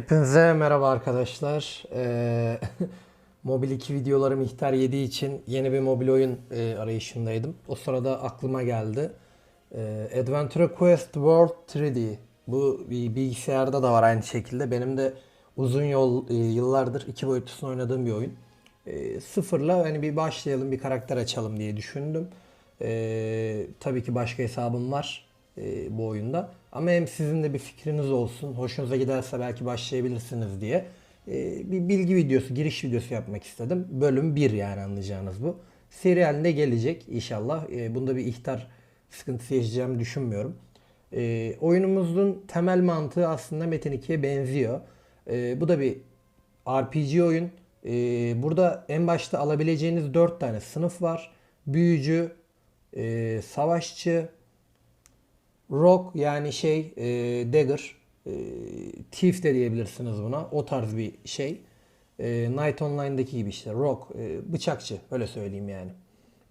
Hepinize merhaba arkadaşlar. Ee, Mobil 2 videolarım ihtar yediği için yeni bir mobil oyun e, arayışındaydım. O sırada aklıma geldi. Ee, Adventure Quest World 3D. Bu bir bilgisayarda da var aynı şekilde. Benim de uzun yol e, yıllardır iki boyutlusunu oynadığım bir oyun. E, sıfırla hani bir başlayalım bir karakter açalım diye düşündüm. E, tabii ki başka hesabım var e, bu oyunda. Ama hem sizin de bir fikriniz olsun. Hoşunuza giderse belki başlayabilirsiniz diye. e, bir bilgi videosu, giriş videosu yapmak istedim. Bölüm 1 yani anlayacağınız bu. Seri halinde gelecek inşallah. E, bunda bir ihtar sıkıntısı yaşayacağımı düşünmüyorum. E, oyunumuzun temel mantığı aslında Metin 2'ye benziyor. Bu da bir RPG oyun. Burada en başta alabileceğiniz 4 tane sınıf var. Büyücü, savaşçı, rock yani şey e, dagger, e, thief de diyebilirsiniz buna. O tarz bir şey. E, Night Online'daki gibi işte rock, e, bıçakçı öyle söyleyeyim yani.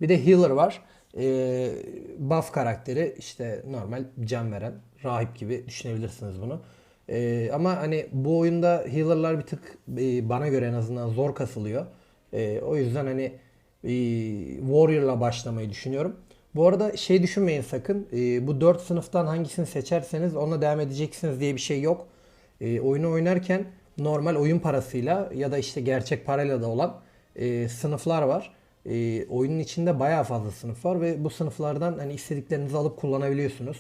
Bir de healer var. E, buff karakteri işte normal can veren rahip gibi düşünebilirsiniz bunu. E, ama hani bu oyunda healer'lar bir tık e, bana göre en azından zor kasılıyor. E, o yüzden hani e, warrior'la başlamayı düşünüyorum. Bu arada şey düşünmeyin sakın. e, bu 4 sınıftan hangisini seçerseniz onunla devam edeceksiniz diye bir şey yok. E, oyunu oynarken normal oyun parasıyla ya da işte gerçek parayla da olan e, sınıflar var. E, oyunun içinde bayağı fazla sınıf var ve bu sınıflardan hani istediklerinizi alıp kullanabiliyorsunuz.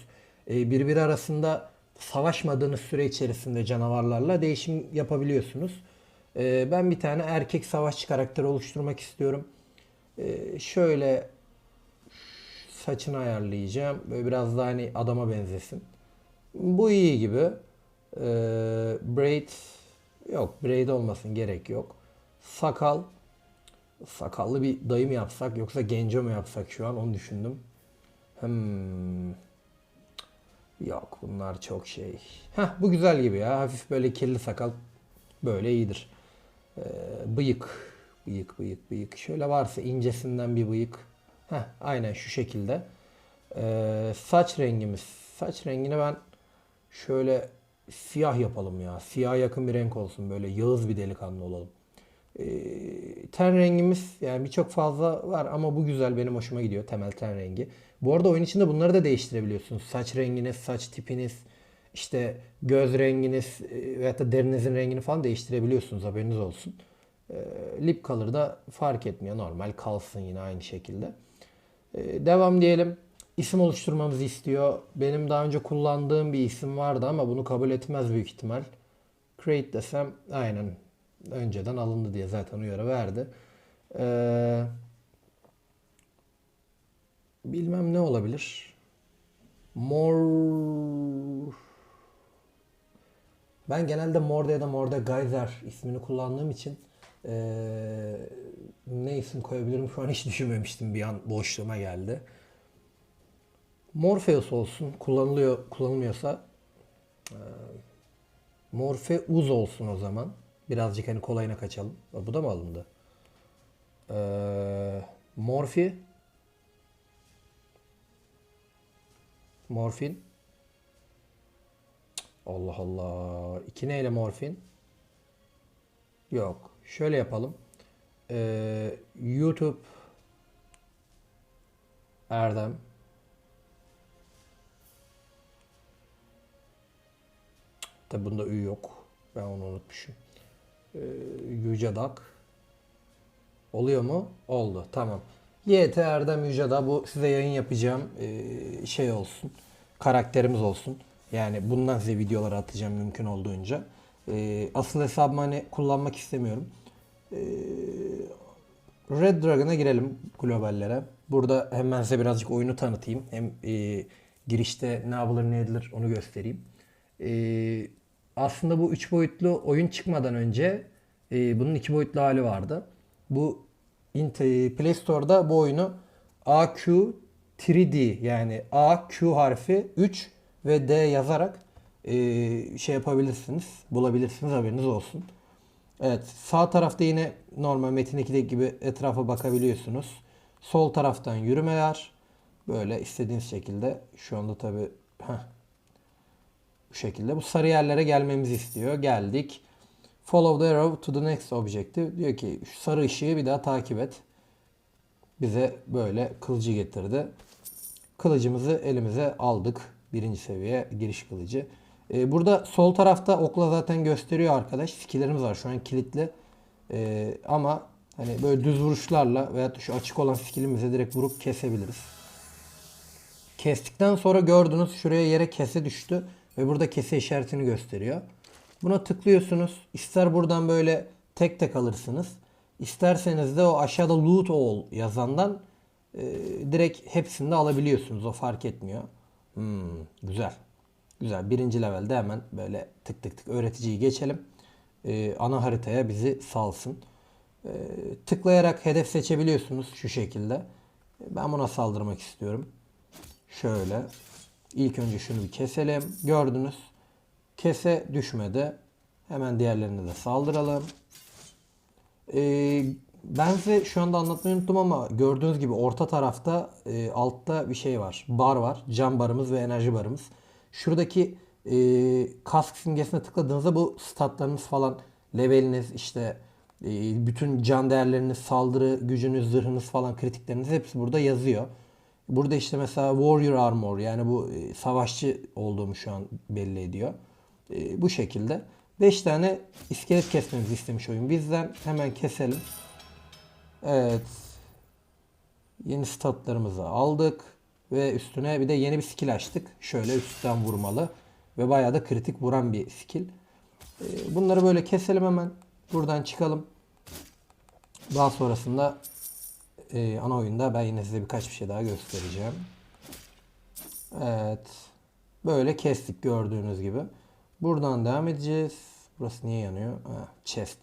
E, birbiri arasında savaşmadığınız süre içerisinde canavarlarla değişim yapabiliyorsunuz. E, ben bir tane erkek savaşçı karakteri oluşturmak istiyorum. E, şöyle saçını ayarlayacağım. Böyle biraz daha hani adama benzesin. Bu iyi gibi. Ee, braid yok. Braid olmasın gerek yok. Sakal. Sakallı bir dayı mı yapsak yoksa genco mu yapsak şu an onu düşündüm. Hmm. Yok bunlar çok şey. Heh bu güzel gibi ya. Hafif böyle kirli sakal böyle iyidir. Ee, bıyık. Bıyık bıyık bıyık. Şöyle varsa incesinden bir bıyık. Heh, aynen şu şekilde. Ee, saç rengimiz. Saç rengini ben şöyle siyah yapalım ya. Siyah yakın bir renk olsun. Böyle yağız bir delikanlı olalım. Ee, ten rengimiz yani birçok fazla var ama bu güzel benim hoşuma gidiyor temel ten rengi. Bu arada oyun içinde bunları da değiştirebiliyorsunuz. Saç renginiz, saç tipiniz, işte göz renginiz e, veyahut da derinizin rengini falan değiştirebiliyorsunuz haberiniz olsun. Ee, lip color da fark etmiyor normal kalsın yine aynı şekilde. Ee, devam diyelim. İsim oluşturmamızı istiyor. Benim daha önce kullandığım bir isim vardı ama bunu kabul etmez büyük ihtimal. Create desem aynen önceden alındı diye zaten uyarı verdi. Ee, bilmem ne olabilir. More ben genelde Morde ya da Morde Geyser ismini kullandığım için eee, ne isim koyabilirim şu an hiç düşünmemiştim bir an boşluğuma geldi. Morpheus olsun kullanılıyor kullanılmıyorsa eee Morpheus olsun o zaman. Birazcık hani kolayına kaçalım. Bu da mı alındı? Eee Morphe Morfin Allah Allah. İki neyle morfin? Yok. Şöyle yapalım. Ee, YouTube Erdem Tabi bunda ü yok. Ben onu unutmuşum. Ee, Yücedak Oluyor mu? Oldu. Tamam. YT Erdem Yüceda bu size yayın yapacağım ee, şey olsun. Karakterimiz olsun. Yani bundan size videolar atacağım mümkün olduğunca. Ee, asıl hesabımı hani kullanmak istemiyorum. Ee, Red Dragon'a girelim globallere. Burada hemen size birazcık oyunu tanıtayım. Hem e, girişte ne yapılır ne edilir onu göstereyim. Ee, aslında bu 3 boyutlu oyun çıkmadan önce e, bunun 2 boyutlu hali vardı. Bu Int- Play Store'da bu oyunu AQ 3D yani AQ harfi 3 ve D yazarak e, şey yapabilirsiniz. Bulabilirsiniz haberiniz olsun. Evet sağ tarafta yine normal Metin 2'deki gibi etrafa bakabiliyorsunuz. Sol taraftan yürüme var. Böyle istediğiniz şekilde. Şu anda tabi Bu şekilde. Bu sarı yerlere gelmemizi istiyor. Geldik. Follow the arrow to the next objective. Diyor ki şu sarı ışığı bir daha takip et. Bize böyle kılıcı getirdi. Kılıcımızı elimize aldık. Birinci seviye giriş kılıcı. Ee, burada sol tarafta okla zaten gösteriyor arkadaş. Skillerimiz var şu an kilitli. Ee, ama hani böyle düz vuruşlarla veya şu açık olan skillimize direkt vurup kesebiliriz. Kestikten sonra gördünüz şuraya yere kese düştü ve burada kese işaretini gösteriyor. Buna tıklıyorsunuz. İster buradan böyle tek tek alırsınız. İsterseniz de o aşağıda loot all yazandan e, direkt hepsini de alabiliyorsunuz. O fark etmiyor. Hmm, güzel. Güzel. Birinci levelde hemen böyle tık tık tık öğreticiyi geçelim. E, ana haritaya bizi salsın. E, tıklayarak hedef seçebiliyorsunuz şu şekilde. Ben buna saldırmak istiyorum. Şöyle. İlk önce şunu bir keselim. Gördünüz. Kese düşmedi. Hemen diğerlerine de saldıralım. Ee, ben size şu anda anlatmayı unuttum ama gördüğünüz gibi orta tarafta e, altta bir şey var. Bar var. Cam barımız ve enerji barımız. Şuradaki e, kask simgesine tıkladığınızda bu statlarınız falan leveliniz işte e, bütün can değerleriniz, saldırı gücünüz, zırhınız falan kritikleriniz hepsi burada yazıyor. Burada işte mesela Warrior Armor yani bu e, savaşçı olduğumu şu an belli ediyor. E, bu şekilde. 5 tane iskelet kesmemizi istemiş oyun. Bizden hemen keselim. Evet. Yeni statlarımızı aldık. Ve üstüne bir de yeni bir skill açtık. Şöyle üstten vurmalı. Ve bayağı da kritik vuran bir skill. E, bunları böyle keselim hemen. Buradan çıkalım. Daha sonrasında e, ana oyunda ben yine size birkaç bir şey daha göstereceğim. Evet. Böyle kestik gördüğünüz gibi. Buradan devam edeceğiz. Burası niye yanıyor? Ha, chest.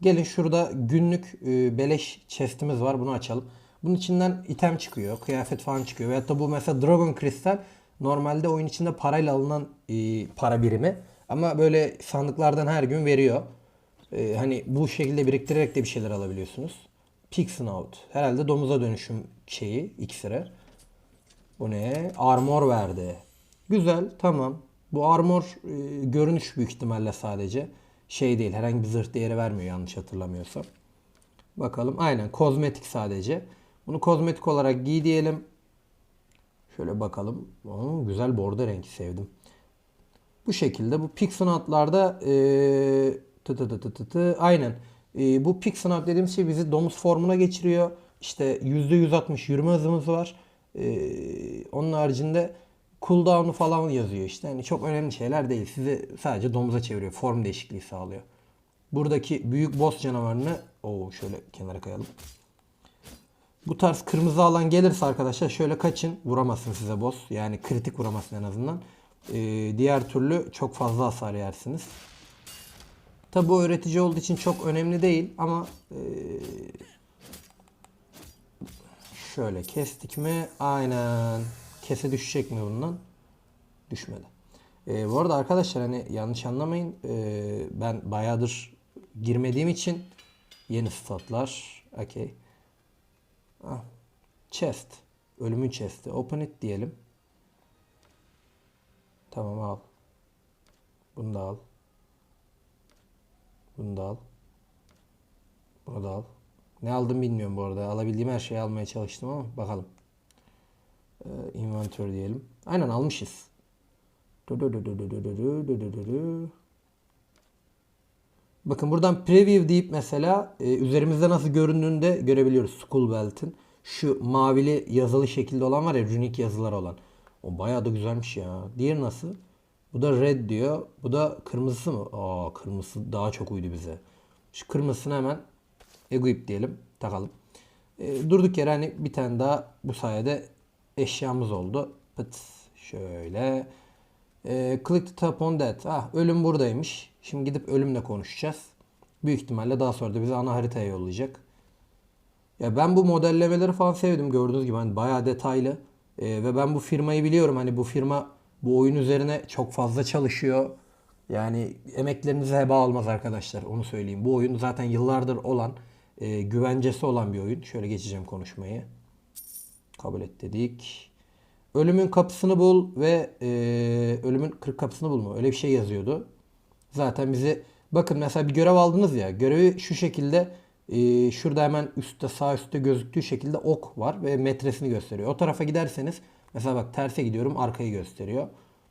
Gelin şurada günlük e, beleş chestimiz var. Bunu açalım. Bunun içinden item çıkıyor. Kıyafet falan çıkıyor. Veyahut da bu mesela Dragon Crystal normalde oyun içinde parayla alınan e, para birimi. Ama böyle sandıklardan her gün veriyor. E, hani bu şekilde biriktirerek de bir şeyler alabiliyorsunuz. Pig Snout. Herhalde domuza dönüşüm şeyi iksiri. Bu ne? Armor verdi. Güzel tamam. Bu armor e, görünüş büyük ihtimalle sadece. Şey değil herhangi bir zırh değeri vermiyor yanlış hatırlamıyorsam. Bakalım aynen kozmetik sadece. Bunu kozmetik olarak giy diyelim. Şöyle bakalım. Oo, güzel bordo rengi sevdim. Bu şekilde bu Pixonat'larda e, tı tı tı tı tı tı, aynen e, bu Pixonat dediğim şey bizi domuz formuna geçiriyor. İşte %160 yürüme hızımız var. E, onun haricinde cooldown'u falan yazıyor işte. Yani çok önemli şeyler değil. Sizi sadece domuza çeviriyor. Form değişikliği sağlıyor. Buradaki büyük boss canavarını o şöyle kenara kayalım. Bu tarz kırmızı alan gelirse arkadaşlar şöyle kaçın. Vuramasın size boss. Yani kritik vuramasın en azından. Ee, diğer türlü çok fazla hasar yersiniz. Tabi bu öğretici olduğu için çok önemli değil ama ee, şöyle kestik mi? Aynen. Kese düşecek mi bundan? Düşmedi. Ee, bu arada arkadaşlar hani yanlış anlamayın. Ee, ben bayağıdır girmediğim için yeni statlar. Okey. Ah. Chest. Ölümün chest'i. Open it diyelim. Tamam al. Bunu da al. Bunu da al. Bunu da al. Ne aldım bilmiyorum bu arada. Alabildiğim her şeyi almaya çalıştım ama bakalım. Ee, inventory diyelim. Aynen almışız. Bakın buradan preview deyip mesela e, üzerimizde nasıl göründüğünü de görebiliyoruz Skull Belt'in. Şu mavili yazılı şekilde olan var ya runic yazılar olan. O bayağı da güzelmiş ya. Diğer nasıl? Bu da red diyor. Bu da kırmızısı mı? Aa kırmızısı daha çok uydu bize. Şu kırmızısını hemen equip diyelim. Takalım. E, durduk yere hani bir tane daha bu sayede eşyamız oldu. Pıt şöyle. E, click to tap on that. Ah ölüm buradaymış. Şimdi gidip ölümle konuşacağız. Büyük ihtimalle daha sonra da bizi ana haritaya yollayacak. Ya ben bu modellemeleri falan sevdim gördüğünüz gibi hani bayağı detaylı. E, ve ben bu firmayı biliyorum hani bu firma bu oyun üzerine çok fazla çalışıyor. Yani emeklerinizi heba almaz arkadaşlar onu söyleyeyim. Bu oyun zaten yıllardır olan e, güvencesi olan bir oyun. Şöyle geçeceğim konuşmayı. Kabul et dedik. Ölümün kapısını bul ve e, ölümün kırk kapısını bulma. Öyle bir şey yazıyordu. Zaten bizi bakın mesela bir görev aldınız ya. Görevi şu şekilde e, şurada hemen üstte sağ üstte gözüktüğü şekilde ok var ve metresini gösteriyor. O tarafa giderseniz mesela bak terse gidiyorum arkayı gösteriyor.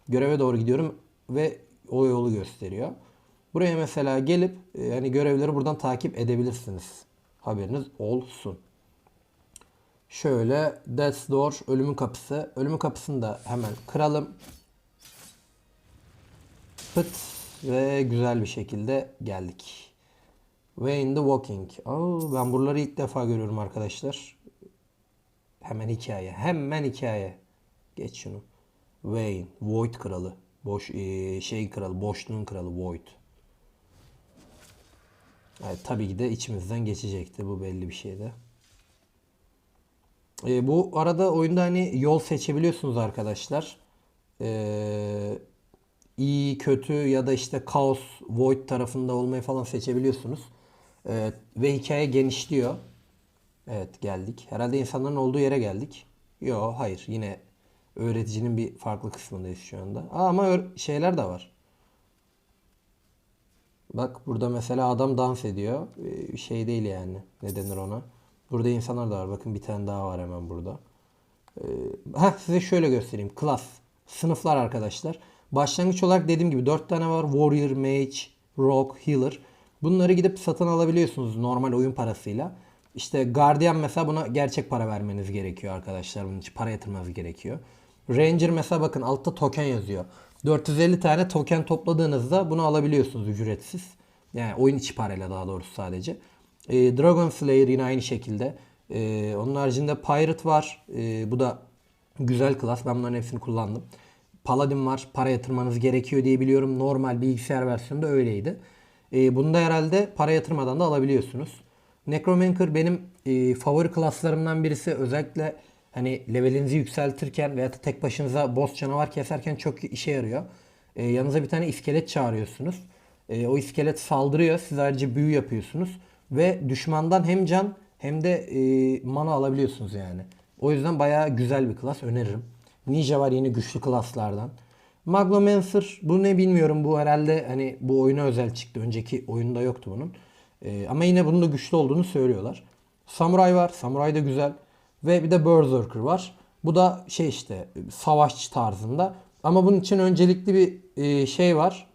Göreve doğru gidiyorum ve o yolu gösteriyor. Buraya mesela gelip e, hani görevleri buradan takip edebilirsiniz. Haberiniz olsun. Şöyle Death's Door ölümün kapısı. Ölümün kapısını da hemen kıralım. Pıt ve güzel bir şekilde geldik. Wayne the Walking. Aa, ben buraları ilk defa görüyorum arkadaşlar. Hemen hikaye. Hemen hikaye. Geç şunu. Wayne. Void kralı. Boş eee, şey kralı. Boşluğun kralı. Void. Evet, tabii ki de içimizden geçecekti. Bu belli bir şeydi. E, bu arada oyunda hani yol seçebiliyorsunuz arkadaşlar. E, iyi, kötü ya da işte kaos, void tarafında olmayı falan seçebiliyorsunuz. E, ve hikaye genişliyor. Evet geldik. Herhalde insanların olduğu yere geldik. Yo hayır yine öğreticinin bir farklı kısmındayız şu anda. Aa, ama şeyler de var. Bak burada mesela adam dans ediyor. Ee, Şey değil yani. Ne denir ona? Burada insanlar da var. Bakın bir tane daha var hemen burada. Ee, heh, size şöyle göstereyim. Class. Sınıflar arkadaşlar. Başlangıç olarak dediğim gibi 4 tane var. Warrior, Mage, Rogue, Healer. Bunları gidip satın alabiliyorsunuz normal oyun parasıyla. İşte Guardian mesela buna gerçek para vermeniz gerekiyor arkadaşlar. Bunun için para yatırmanız gerekiyor. Ranger mesela bakın altta token yazıyor. 450 tane token topladığınızda bunu alabiliyorsunuz ücretsiz. Yani oyun içi parayla daha doğrusu sadece. Ee, Dragon Slayer yine aynı şekilde. Ee, onun haricinde Pirate var. Ee, bu da güzel klas. Ben bunların hepsini kullandım. Paladin var. Para yatırmanız gerekiyor diye biliyorum. Normal bilgisayar versiyonunda öyleydi. Ee, bunu da herhalde para yatırmadan da alabiliyorsunuz. Necromancer benim e, favori klaslarımdan birisi. Özellikle hani levelinizi yükseltirken veya tek başınıza boss canavar keserken çok işe yarıyor. Ee, yanınıza bir tane iskelet çağırıyorsunuz. Ee, o iskelet saldırıyor. Siz ayrıca büyü yapıyorsunuz. Ve düşmandan hem can hem de e, mana alabiliyorsunuz yani. O yüzden bayağı güzel bir klas öneririm. Ninja var yine güçlü klaslardan. Magnomancer bu ne bilmiyorum. Bu herhalde hani bu oyuna özel çıktı. Önceki oyunda yoktu bunun. Ee, ama yine bunun da güçlü olduğunu söylüyorlar. Samuray var. Samuray da güzel. Ve bir de Berserker var. Bu da şey işte savaşçı tarzında. Ama bunun için öncelikli bir e, şey var.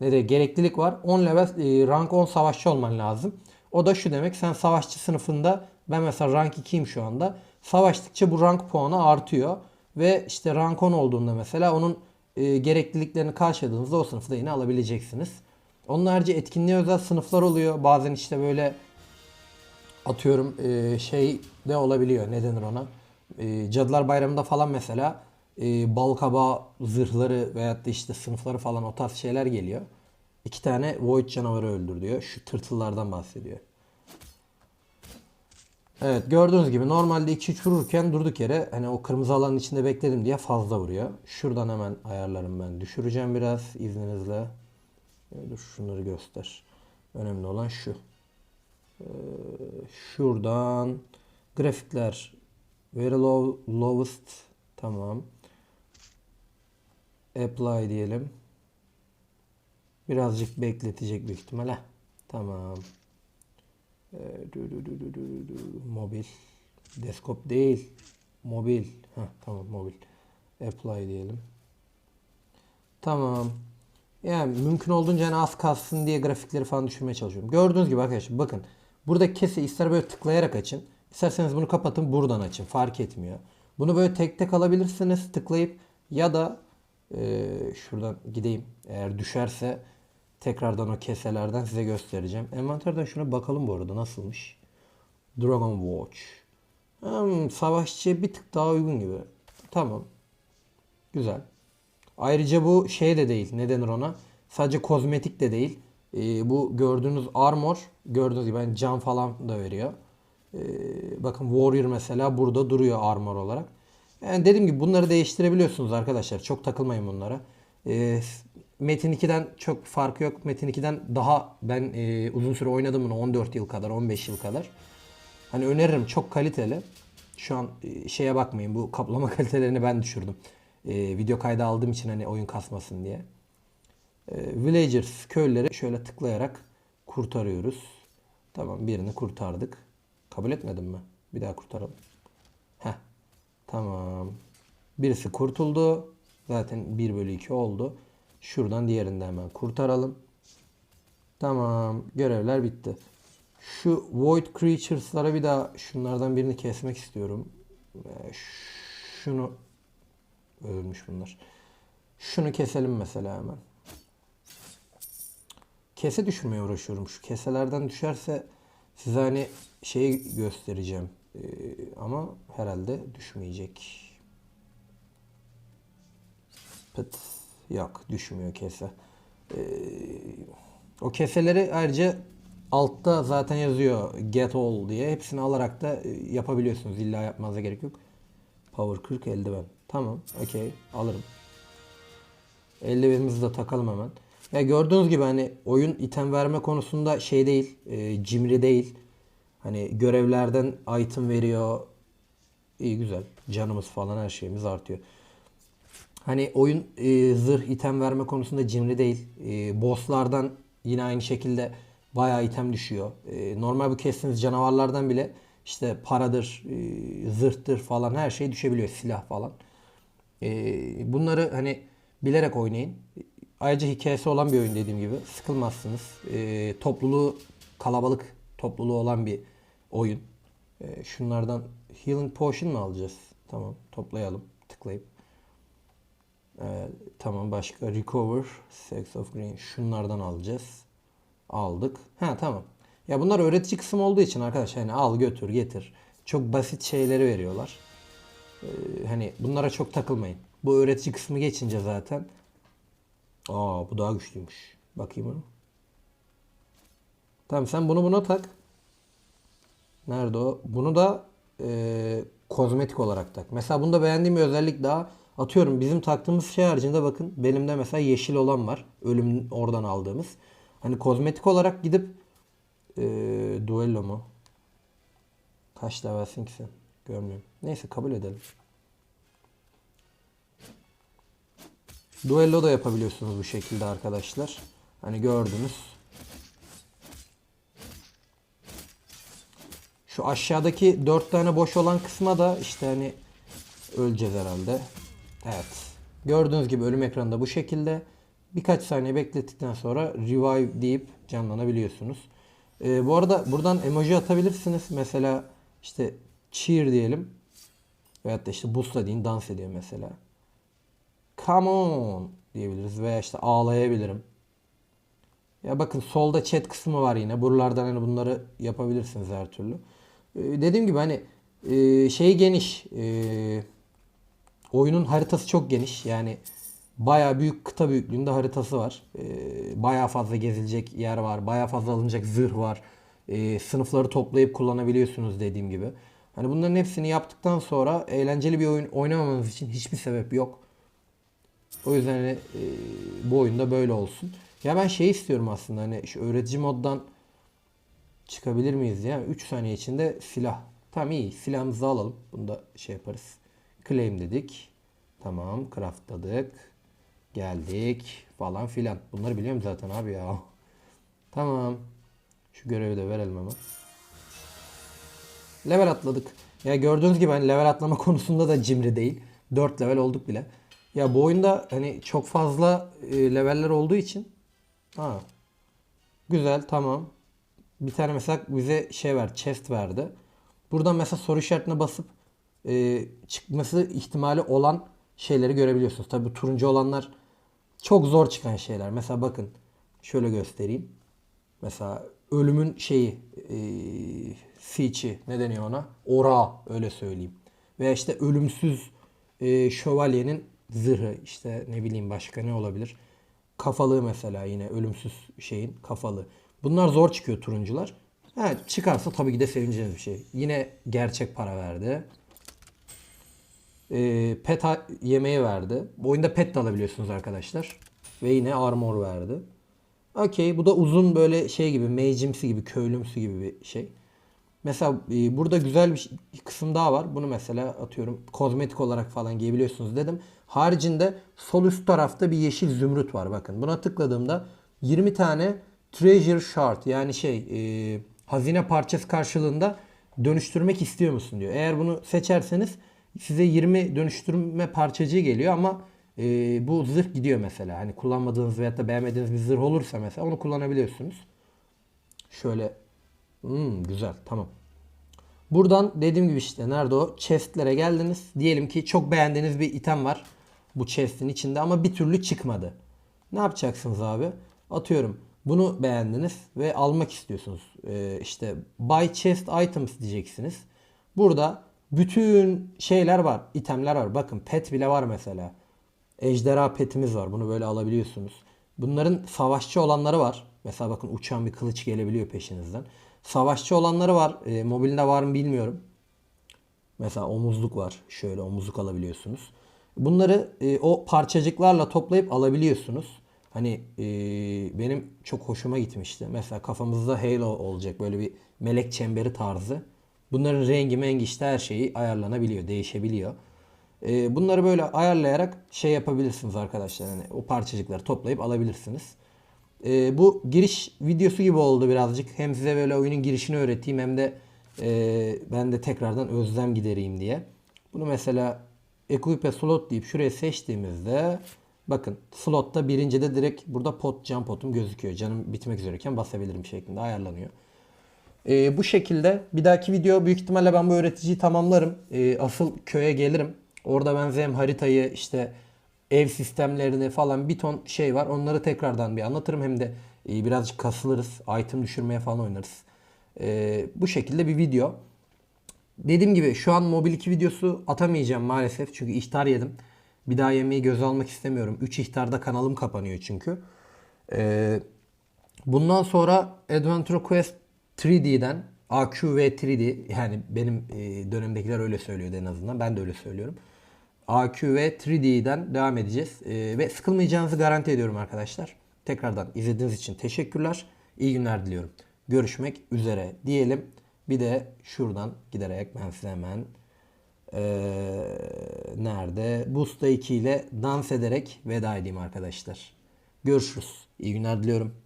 Ne de gereklilik var. 10 level e, rank 10 savaşçı olman lazım. O da şu demek sen savaşçı sınıfında ben mesela rank 2'yim şu anda. Savaştıkça bu rank puanı artıyor. Ve işte rank 10 olduğunda mesela onun e, gerekliliklerini karşıladığınızda o sınıfı da yine alabileceksiniz. Onun harici etkinliğe özel sınıflar oluyor. Bazen işte böyle atıyorum e, şey de olabiliyor. Ne denir ona? E, Cadılar Bayramı'nda falan mesela e, balkaba zırhları veyahut da işte sınıfları falan o tarz şeyler geliyor. İki tane Void canavarı öldür diyor. Şu tırtıllardan bahsediyor. Evet gördüğünüz gibi normalde 2-3 vururken durduk yere hani o kırmızı alanın içinde bekledim diye fazla vuruyor. Şuradan hemen ayarlarım ben. Düşüreceğim biraz izninizle. Ya Dur şunları göster. Önemli olan şu. Ee, şuradan grafikler very low, lowest tamam. Apply diyelim. Birazcık bekletecek büyük ihtimalle. Tamam. Ee, dü dü dü dü dü dü. Mobil. Desktop değil. Mobil. Heh, tamam mobil. Apply diyelim. Tamam. Yani mümkün olduğunca en az kalsın diye grafikleri falan düşürmeye çalışıyorum. Gördüğünüz gibi arkadaşlar bakın. Burada kesi ister böyle tıklayarak açın. isterseniz bunu kapatın buradan açın. Fark etmiyor. Bunu böyle tek tek alabilirsiniz tıklayıp ya da e, şuradan gideyim. Eğer düşerse tekrardan o keselerden size göstereceğim. Envanterden şuna bakalım bu arada nasılmış. Dragon Watch. Hmm, savaşçı bir tık daha uygun gibi. Tamam. Güzel. Ayrıca bu şey de değil. Ne denir ona? Sadece kozmetik de değil. Ee, bu gördüğünüz armor gördüğünüz gibi yani can falan da veriyor. Ee, bakın Warrior mesela burada duruyor armor olarak. Yani dediğim gibi bunları değiştirebiliyorsunuz arkadaşlar. Çok takılmayın bunlara. Ee, Metin 2'den çok farkı yok. Metin 2'den daha ben e, uzun süre oynadım bunu. 14 yıl kadar, 15 yıl kadar. Hani öneririm çok kaliteli. Şu an e, şeye bakmayın. Bu kaplama kalitelerini ben düşürdüm. E, video kaydı aldığım için hani oyun kasmasın diye. E, villagers köyleri şöyle tıklayarak kurtarıyoruz. Tamam birini kurtardık. Kabul etmedin mi? Bir daha kurtaralım. Tamam. Birisi kurtuldu. Zaten 1 bölü 2 oldu. Şuradan diğerini de hemen kurtaralım. Tamam. Görevler bitti. Şu Void Creatures'lara bir daha şunlardan birini kesmek istiyorum. Ee, Şunu ölmüş bunlar. Şunu keselim mesela hemen. Kese düşürmeye uğraşıyorum. Şu keselerden düşerse size hani şeyi göstereceğim. Ee, ama herhalde düşmeyecek. Pıt. Yok düşmüyor kese. Ee, o keseleri ayrıca altta zaten yazıyor get all diye. Hepsini alarak da e, yapabiliyorsunuz. İlla yapmanıza gerek yok. Power 40 eldiven. Tamam. Okey. Alırım. Eldivenimizi de takalım hemen. Ya gördüğünüz gibi hani oyun item verme konusunda şey değil. E, cimri değil. Hani görevlerden item veriyor. İyi güzel. Canımız falan her şeyimiz artıyor. Hani oyun e, zırh item verme konusunda cimri değil. E, bosslardan yine aynı şekilde bayağı item düşüyor. E, normal bu kestiğiniz canavarlardan bile işte paradır, e, zırhtır falan her şey düşebiliyor. Silah falan. E, bunları hani bilerek oynayın. Ayrıca hikayesi olan bir oyun dediğim gibi. Sıkılmazsınız. E, topluluğu kalabalık topluluğu olan bir oyun. E, şunlardan Healing Potion mu alacağız? Tamam toplayalım. Tıklayıp. Ee, tamam başka recover sex of green şunlardan alacağız. Aldık. Ha tamam. Ya bunlar öğretici kısım olduğu için arkadaşlar hani al götür getir. Çok basit şeyleri veriyorlar. Ee, hani bunlara çok takılmayın. Bu öğretici kısmı geçince zaten. Aa bu daha güçlüymüş. Bakayım onu. Tamam sen bunu buna tak. Nerede o? Bunu da e, kozmetik olarak tak. Mesela bunda beğendiğim bir özellik daha Atıyorum bizim taktığımız şey haricinde bakın benim mesela yeşil olan var. Ölüm oradan aldığımız. Hani kozmetik olarak gidip e, duello mu? Kaç levelsin ki sen? Görmüyorum. Neyse kabul edelim. Duello da yapabiliyorsunuz bu şekilde arkadaşlar. Hani gördünüz. Şu aşağıdaki 4 tane boş olan kısma da işte hani öleceğiz herhalde. Evet. Gördüğünüz gibi ölüm ekranında bu şekilde. Birkaç saniye beklettikten sonra revive deyip canlanabiliyorsunuz. Ee, bu arada buradan emoji atabilirsiniz. Mesela işte cheer diyelim. Veyahut da işte busta deyin dans ediyor mesela. Come on diyebiliriz veya işte ağlayabilirim. Ya bakın solda chat kısmı var yine. Buralardan hani bunları yapabilirsiniz her türlü. Ee, dediğim gibi hani e, şey geniş. E, Oyunun haritası çok geniş. Yani baya büyük kıta büyüklüğünde haritası var. Ee, baya fazla gezilecek yer var. Baya fazla alınacak zırh var. Ee, sınıfları toplayıp kullanabiliyorsunuz dediğim gibi. Hani bunların hepsini yaptıktan sonra eğlenceli bir oyun oynamamanız için hiçbir sebep yok. O yüzden hani, e, bu oyunda böyle olsun. Ya ben şey istiyorum aslında hani şu öğretici moddan çıkabilir miyiz ya? 3 saniye içinde silah. Tamam iyi silahımızı alalım. Bunu da şey yaparız. Claim dedik. Tamam craftladık. Geldik falan filan. Bunları biliyorum zaten abi ya. Tamam. Şu görevi de verelim ama. Level atladık. Ya gördüğünüz gibi hani level atlama konusunda da cimri değil. 4 level olduk bile. Ya bu oyunda hani çok fazla e, leveller olduğu için ha güzel tamam. Bir tane mesela bize şey ver, chest verdi. Buradan mesela soru işaretine basıp e, çıkması ihtimali olan şeyleri görebiliyorsunuz. Tabi turuncu olanlar çok zor çıkan şeyler. Mesela bakın şöyle göstereyim. Mesela ölümün şeyi e, siçi ne deniyor ona? Ora öyle söyleyeyim. Veya işte ölümsüz e, şövalyenin zırhı işte ne bileyim başka ne olabilir? Kafalığı mesela yine ölümsüz şeyin kafalı. Bunlar zor çıkıyor turuncular. Evet çıkarsa tabii ki de sevineceğiniz bir şey. Yine gerçek para verdi. E, pet yemeği verdi. Bu oyunda pet de alabiliyorsunuz arkadaşlar. Ve yine armor verdi. Okey bu da uzun böyle şey gibi magimsi gibi köylümsü gibi bir şey. Mesela e, burada güzel bir kısım daha var. Bunu mesela atıyorum kozmetik olarak falan giyebiliyorsunuz dedim. Haricinde sol üst tarafta bir yeşil zümrüt var bakın. Buna tıkladığımda 20 tane treasure shard yani şey e, hazine parçası karşılığında dönüştürmek istiyor musun diyor. Eğer bunu seçerseniz size 20 dönüştürme parçacığı geliyor ama e, bu zırh gidiyor mesela. Hani kullanmadığınız veyahut da beğenmediğiniz bir zırh olursa mesela onu kullanabiliyorsunuz. Şöyle hmm, güzel tamam. Buradan dediğim gibi işte nerede o? Chest'lere geldiniz. Diyelim ki çok beğendiğiniz bir item var bu chest'in içinde ama bir türlü çıkmadı. Ne yapacaksınız abi? Atıyorum bunu beğendiniz ve almak istiyorsunuz. Ee, işte buy chest items diyeceksiniz. Burada bütün şeyler var, itemler var. Bakın pet bile var mesela. Ejderha petimiz var. Bunu böyle alabiliyorsunuz. Bunların savaşçı olanları var. Mesela bakın uçan bir kılıç gelebiliyor peşinizden. Savaşçı olanları var. E, mobilinde var mı bilmiyorum. Mesela omuzluk var. Şöyle omuzluk alabiliyorsunuz. Bunları e, o parçacıklarla toplayıp alabiliyorsunuz. Hani e, benim çok hoşuma gitmişti. Mesela kafamızda halo olacak böyle bir melek çemberi tarzı. Bunların rengi mengi işte her şeyi ayarlanabiliyor, değişebiliyor. E, bunları böyle ayarlayarak şey yapabilirsiniz arkadaşlar. Hani o parçacıkları toplayıp alabilirsiniz. E, bu giriş videosu gibi oldu birazcık. Hem size böyle oyunun girişini öğreteyim hem de e, ben de tekrardan özlem gidereyim diye. Bunu mesela Equipe slot deyip şuraya seçtiğimizde bakın slotta birincide direkt burada pot can potum gözüküyor. Canım bitmek üzereyken basabilirim şeklinde ayarlanıyor. E, bu şekilde bir dahaki video büyük ihtimalle ben bu öğreticiyi tamamlarım. E, asıl köye gelirim. Orada ben hem haritayı işte ev sistemlerini falan bir ton şey var. Onları tekrardan bir anlatırım. Hem de e, birazcık kasılırız. Item düşürmeye falan oynarız. E, bu şekilde bir video. Dediğim gibi şu an Mobil 2 videosu atamayacağım maalesef. Çünkü ihtar yedim. Bir daha yemeği göze almak istemiyorum. 3 ihtarda kanalım kapanıyor çünkü. Ee, bundan sonra Adventure Quest 3D'den AQ ve 3D yani benim e, dönemdekiler öyle söylüyordu en azından. Ben de öyle söylüyorum. AQ ve 3D'den devam edeceğiz. Ee, ve sıkılmayacağınızı garanti ediyorum arkadaşlar. Tekrardan izlediğiniz için teşekkürler. İyi günler diliyorum. Görüşmek üzere diyelim. Bir de şuradan giderek ben size hemen ee, nerede? Busta 2 ile dans ederek veda edeyim arkadaşlar. Görüşürüz. İyi günler diliyorum.